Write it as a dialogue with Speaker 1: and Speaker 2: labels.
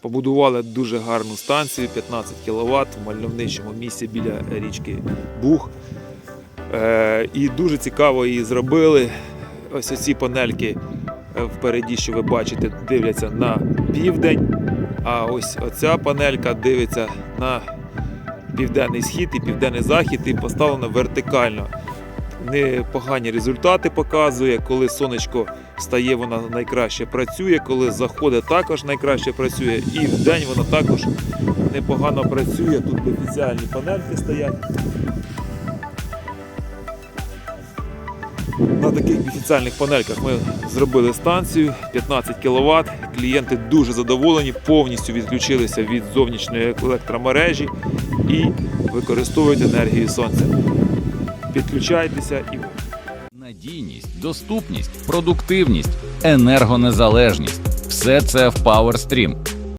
Speaker 1: Побудували дуже гарну станцію 15 кВт в мальовничому місці біля річки Буг. Е, і дуже цікаво її зробили. Ось оці панельки е, впереді, що ви бачите, дивляться на південь. А ось оця панелька дивиться на південний схід і південний захід і поставлена вертикально. Непогані результати показує. Коли сонечко встає, вона найкраще працює, коли заходить, також найкраще працює. І вдень вона також непогано працює. Тут офіціальні панельки стоять. На таких офіціальних панельках ми зробили станцію 15 кВт. Клієнти дуже задоволені, повністю відключилися від зовнішньої електромережі і використовують енергію сонця. Підключайтеся і
Speaker 2: Надійність, доступність, продуктивність, енергонезалежність все це в PowerStream.